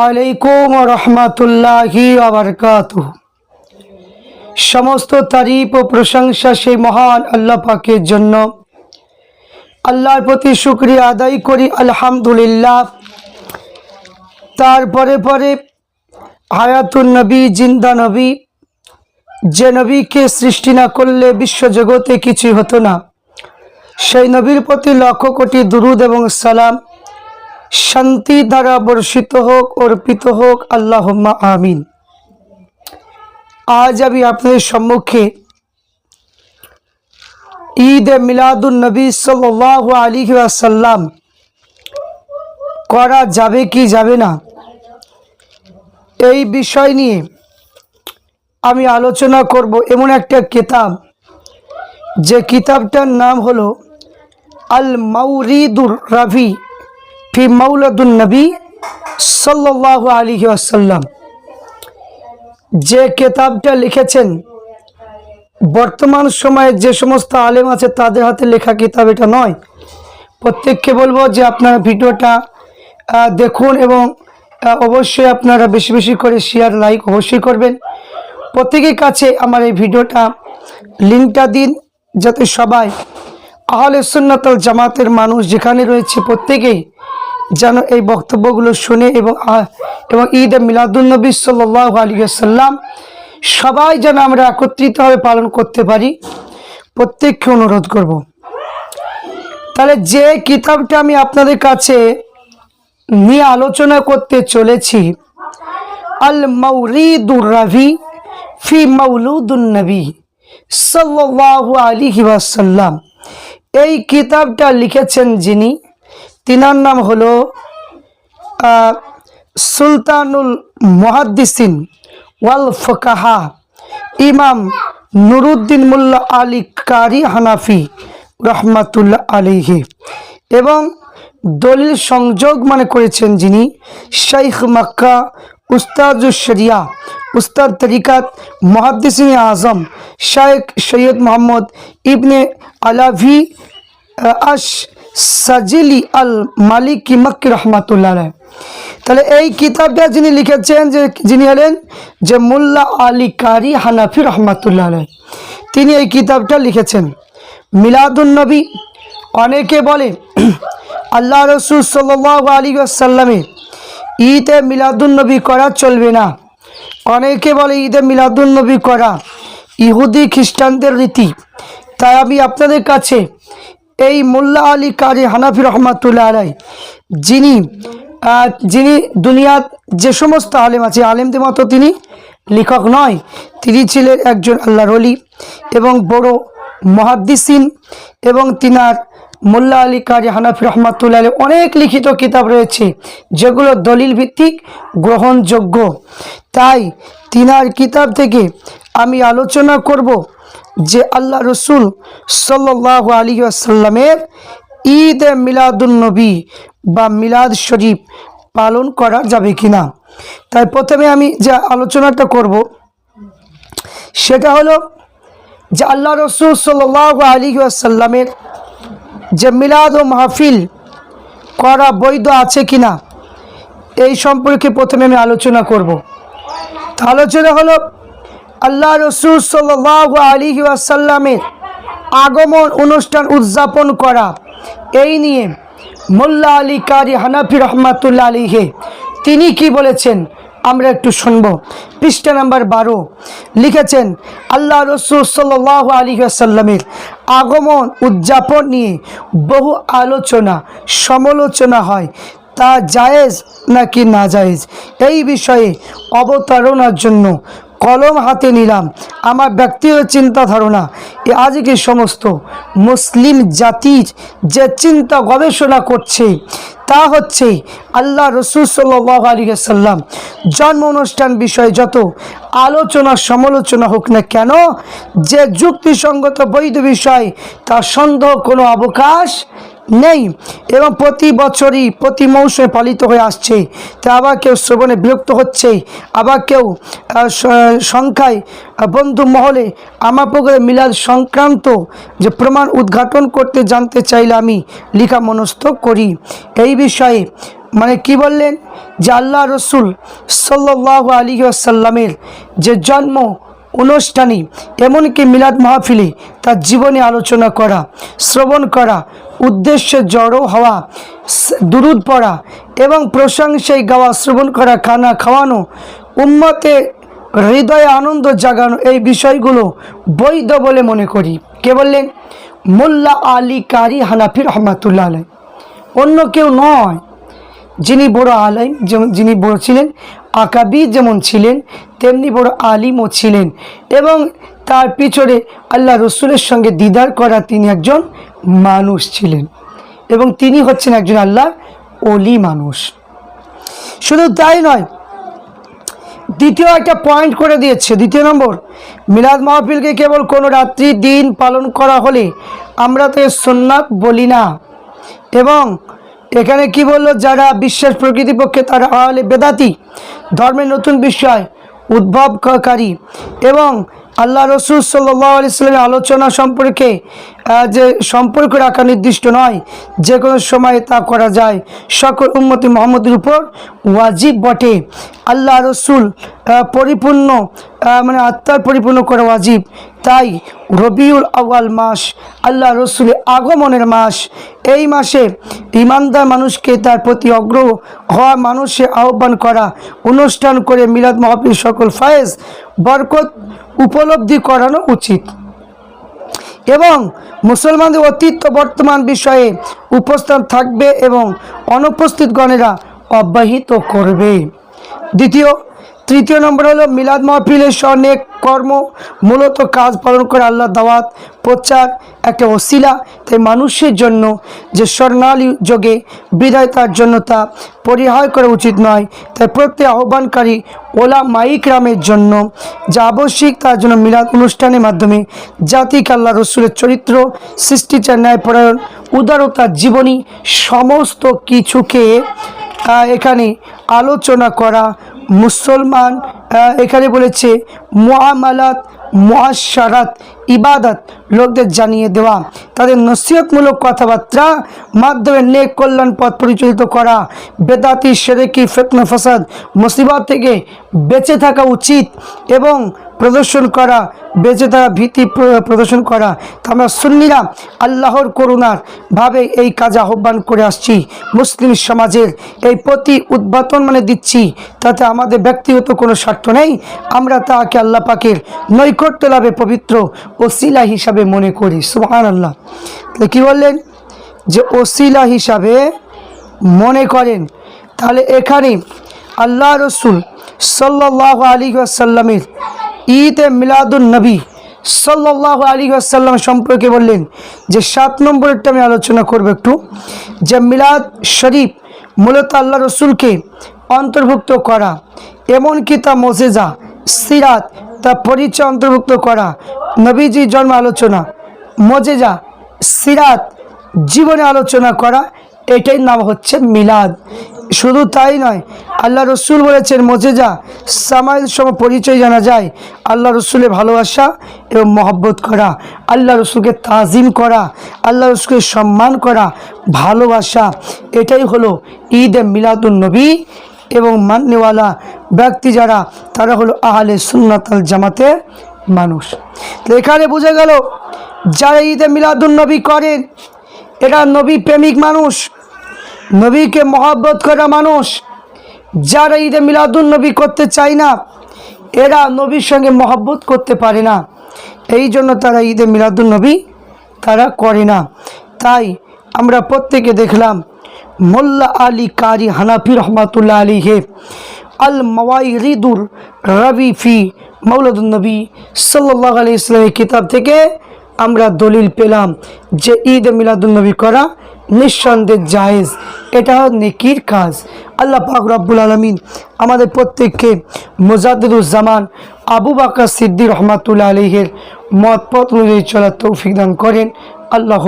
আলাইকুম সমস্ত তারিফ ও প্রশংসা সেই মহান আল্লাহ পাকের জন্য। আল্লাহর প্রতি শুক্রিয়া আদায় করি, আলহামদুলিল্লাহ। তারপরে পরে হায়াতুল নবী, জিন্দা নবী, যে নবীকে সৃষ্টি না করলে বিশ্বজগতে কিছুই হতো না। সেই নবীর প্রতি লক্ষ কোটি দুরুদ এবং সালাম। শান্তি দ্বারা বর্ষিত হোক, অর্পিত হোক আল্লাহ আমিন। আজ আমি আপনাদের সম্মুখে ঈদ এ মিলাদুল নবী সাল্লাহ আলী আসাল্লাম করা যাবে কি যাবে না, এই বিষয় নিয়ে আমি আলোচনা করব এমন একটা কিতাব। যে কিতাবটার নাম হলো আল মাউরিদুর রাভি ফি মাউলাদুন নবী সাল্লাহ আলী আসাল্লাম যে কেতাবটা লিখেছেন, বর্তমান সময়ে যে সমস্ত আলেম আছে তাদের হাতে লেখা কিতাব এটা নয়। প্রত্যেককে বলব যে আপনারা ভিডিওটা দেখুন এবং অবশ্যই আপনারা বেশি বেশি করে শেয়ার লাইক অবশ্যই করবেন। প্রত্যেকের কাছে আমার এই ভিডিওটা লিঙ্কটা দিন যাতে সবাই আহলে সুন্নাতল জামাতের মানুষ যেখানে রয়েছে প্রত্যেকেই যেন এই বক্তব্যগুলো শুনে এবং এবং ঈদ মিলাদুলনবী আলী সাল্লাম সবাই যেন আমরা একত্রিতভাবে পালন করতে পারি, প্রত্যেককে অনুরোধ করব। তাহলে যে কিতাবটা আমি আপনাদের কাছে নিয়ে আলোচনা করতে চলেছি, আল মৌরিদুর রাভি ফি মাউলুদুন নবী সাল্লাল্লাহু আলাইহি ওয়াসাল্লাম। এই কিতাবটা লিখেছেন যিনি, তিনার নাম হলো সুলতানুল মুহাদ্দিসিন ওয়াল ফকাহা ইমাম নুরুদ্দিন মুল্লা আলী কারি হানাফি রহমাতুল্লাহ আলিহি এবং দলিল সংযোগ মানে করেছেন যিনি শাইখ মক্কা উস্তাজুল শরিয়া উস্তাদ তরিকাত মহাদ্দিসিন আজম শাইখ সৈয়দ মোহাম্মদ ইবনে আলাভি আশ সাজিলি আল মালিকি মক্কি রহমাতুল্লাহ। তাহলে এই কিতাবটা যিনি লিখেছেন যে, যিনি হলেন যে মোল্লা আলী কারি হানাফি রহমাতুল্লাহ। তিনি এই কিতাবটা লিখেছেন মিলাদুন্নবী অনেকে বলে, আল্লাহ রসুল সাল আলী আসাল্লামের ঈদে মিলাদুন নবী করা চলবে না। অনেকে বলে ঈদে মিলাদুন নবী করা ইহুদি খ্রিস্টানদের রীতি। তাই আমি আপনাদের কাছে এই মোল্লা আলী কারি হানাফি রহমাতুল্লাহ আলাই, যিনি যিনি দুনিয়ার যে সমস্ত আলেম আছে, আলেমদের মতো তিনি লেখক নয়, তিনি ছিলেন একজন আল্লাহর অলি এবং বড় মহাদ্দিসিন এবং তিনার মোল্লা আলী কারি হানাফি রহমাতুল্লাহ আলাই অনেক লিখিত কিতাব রয়েছে, যেগুলো দলিল ভিত্তিক গ্রহণযোগ্য। তাই তিনার কিতাব থেকে আমি আলোচনা করব যে আল্লাহ রসুল সাল্লাহ আলী আসাল্লামের ঈদ মিলাদুল নবী বা মিলাদ শরীফ পালন করা যাবে কি না তাই প্রথমে আমি যে আলোচনাটা করব, সেটা হলো যে আল্লাহ রসুল সাল্লাহ আলী আসাল্লামের যে মিলাদ ও মাহফিল করা বৈধ আছে কিনা, এই সম্পর্কে প্রথমে আমি আলোচনা করব। আলোচনা হলো, আল্লাহ রসুল সাল্লাহ আলী আসাল্লামের আগমন অনুষ্ঠান উদযাপন করা, এই নিয়ে মোল্লা আলী কারি হানাফি রহমাতুল্লা আলীহে তিনি কি বলেছেন, আমরা একটু শুনব। পৃষ্ঠা নাম্বার বারো, লিখেছেন, আল্লাহ রসুল সাল্লাহ আলী আসাল্লামের আগমন, উদযাপন নিয়ে বহু আলোচনা, সমালোচনা হয়। তা জায়েজ নাকি না জায়েজ এই বিষয়ে অবতারণার জন্য কলম হাতে নিলাম। আমার ব্যক্তিগত চিন্তা ধারণা এ আজকে সমস্ত? মুসলিম জাতির যে চিন্তা গবেষণা করছে, তা হচ্ছে আল্লাহ রসুল সাল্লাহ আলী সাল্লাম জন্ম অনুষ্ঠান বিষয়ে যত আলোচনা, সমালোচনা হোক না কেন, যে যুক্তিসঙ্গত বৈধ বিষয়, তা সন্দেহ কোনো অবকাশ নেই এবং প্রতি বছরই প্রতি মৌসুমে পালিত হয়ে আসছে। তা আবার কেউ শ্রবণে বিরক্ত হচ্ছে, আবার কেউ সংখ্যায় বন্ধু মহলে আমার পক্ষে মিলাদ সংক্রান্ত যে প্রমাণ উদ্ঘাটন করতে জানতে চাইলে আমি লিখা মনস্থ করি। এই বিষয়ে মানে কি বললেন? যে আল্লাহ রসুল সাল্লাহ আলী আসাল্লামের যে জন্ম অনুষ্ঠানে, এমনকি মিলাদ মাহফিলে তার জীবনে আলোচনা করা, শ্রবণ করা, উদ্দেশ্যে জড়ো হওয়া দুরুদ পড়া এবং প্রশংসায় গাওয়া, শ্রবণ করা, খানা খাওয়ানো, উম্মতে হৃদয়ে আনন্দ জাগানো এই বিষয়গুলো বৈধ বলে মনে করি। কে বললেন? মোল্লা আলী কারি হানাফি রহমাতুল্লাহ অন্য কেউ নয়। যিনি বড় আলিম যেমন যিনি বড় ছিলেন, আকাবি যেমন ছিলেন, তেমনি বড় আলিমও ছিলেন এবং তার পিছনে আল্লাহ রসুলের সঙ্গে দিদার করা তিনি একজন মানুষ ছিলেন এবং তিনি হচ্ছেন একজন আল্লাহ অলি মানুষ। শুধু তাই নয়, দ্বিতীয় একটা পয়েন্ট করে দিয়েছে, দ্বিতীয় নম্বর, মিলাদ মাহফিলকে কেবল কোনো রাত্রি দিন পালন করা হলে আমরা তো সোননাথ বলি না এবং এখানে কি বলল? যারা বিশ্বের প্রকৃতিপক্ষে তারা আহলে বেদাতি ধর্মের নতুন বিষয় উদ্ভবকারী এবং আল্লাহ রসুল সাল্লাহ আলি সাল্লামের আলোচনা সম্পর্কে যে সম্পর্ক রাখা নির্দিষ্ট নয়, যে কোনো সময় তা করা যায়। সকল উন্মতি মোহাম্মদের উপর ওয়াজিব বটে। আল্লাহ রসুল পরিপূর্ণ মানে আত্মার পরিপূর্ণ করা ওয়াজিব। তাই রবিউল আউয়াল মাস, আল্লাহ রসুলের আগমনের মাস, এই মাসে ইমানদার মানুষকে তার প্রতি অগ্রহ হওয়া মানুষে আহ্বান করা, অনুষ্ঠান করে মিলাদ মহাপির সকল ফায়েজ, বরকত উপলব্ধি করানো উচিত। এবং মুসলমানদের অতীত বর্তমান বিষয়ে উপস্থান থাকবে এবং অনুপস্থিতগণেরা অব্যাহিত করবে। দ্বিতীয় তৃতীয় নম্বর হলো মিলাদ মাহফিলের অনেক কর্ম, মূলত কাজ পালন করে আল্লাহ দাওয়াত, প্রচার একটা ওসিলা। তাই মানুষের জন্য যে স্বর্ণালী যোগে বিদায় তার জন্য তা পরিহার করা উচিত নয়। তাই প্রত্যেক আহ্বানকারী ওলা মাইকরামের জন্য যা আবশ্যিক, তার জন্য মিলাদ অনুষ্ঠানের মাধ্যমে জাতিক আল্লাহ রসুলের চরিত্র সৃষ্টিচার ন্যায়পরায়ণ উদারতার জীবনী, সমস্ত কিছুকে এখানে আলোচনা করা মুসলমান এখানে বলেছে মোয়ামালাত মহাসারাত ইবাদত লোকদের জানিয়ে দেওয়া, তাদের নসিহতমূলক কথাবার্তা মাধ্যমে নেক কল্যাণ পথ পরিচালিত করা। বেদাতি সেরেকি ফেতনা, ফসাদ, মুসিবত থেকে বেঁচে থাকা উচিত এবং প্রদর্শন করা, বেঁচে থাকা ভীতি প্রদর্শন করা। আমরা সুন্নিরা আল্লাহর করুণার ভাবে এই কাজ আহ্বান করে আসছি। মুসলিম সমাজের এই প্রতি উদ্বোধন মানে দিচ্ছি, তাতে আমাদের ব্যক্তিগত কোনো স্বার্থ নেই। আমরা তাকে আল্লাহ পাকের নৈকট্য লাভে পবিত্র ওসিলা হিসাবে মনে করি। সুহান আল্লাহ তাহলে কী বললেন? যে ওসিলা হিসাবে মনে করেন, তাহলে এখানে আল্লাহ রসুল সাল্লাহ আলী আসাল্লামের ঈদ এ মিলাদুল নবী সাল্লাহ আলী আসাল্লাম সম্পর্কে বললেন যে সাত নম্বরেরটা আমি আলোচনা করব একটু, যে মিলাদ শরীফ মূলত আল্লাহ রসুলকে অন্তর্ভুক্ত করা, এমনকি তা মোজেজা, সিরাত, তা পরিচয় অন্তর্ভুক্ত করা নবীজি জন্ম আলোচনা, মজেজা, সিরাত, জীবনে আলোচনা করা, এটাই নাম হচ্ছে মিলাদ। শুধু তাই নয়, আল্লাহ রসুল বলেছেন, মজেজা, সামাইল সম পরিচয় জানা যায়। আল্লাহ রসুলের ভালোবাসা এবং মহব্বত করা, আল্লাহ রসুলকে তাজিম করা, আল্লাহ রসুলকে সম্মান করা, ভালোবাসা, এটাই হলো ঈদ এ মিলাদুল নবী এবং মান্যওয়ালা ব্যক্তি যারা, তারা হলো আহলে সুন্নাতাল জামাতের মানুষ। এখানে বুঝে গেল, যারা ঈদে মিলাদুল নবী করেন, এরা নবী প্রেমিক মানুষ। নবীকে মহব্বত করা মানুষ, যারা ঈদে মিলাদুল নবী করতে চায় না, এরা নবীর সঙ্গে মহব্বত করতে পারে না। এই জন্য তারা ঈদে মিলাদুল নবী তারা করে না। তাই আমরা প্রত্যেকে দেখলাম, মোল্লা আলী কারি হানাফি রহমাতুল্লাহ আলী হে আল মওয়াই রিদুর রবি ফি মৌলাদুল নবী সাল্লাহ আলি ইসলামের কিতাব থেকে আমরা দলিল পেলাম যে ঈদ মিলাদুলনবী করা নিঃসন্দেহ জায়েজ। এটা নেকির কাজ। আল্লাহ পাক রব্বুল আলমিন আমাদের প্রত্যেককে মোজাদুজ্জামান আবু বাকা সিদ্দি রহমাতুল্লা আলহের মত পথ অনুযায়ী চলার তৌফিক দান করেন। আল্লাহ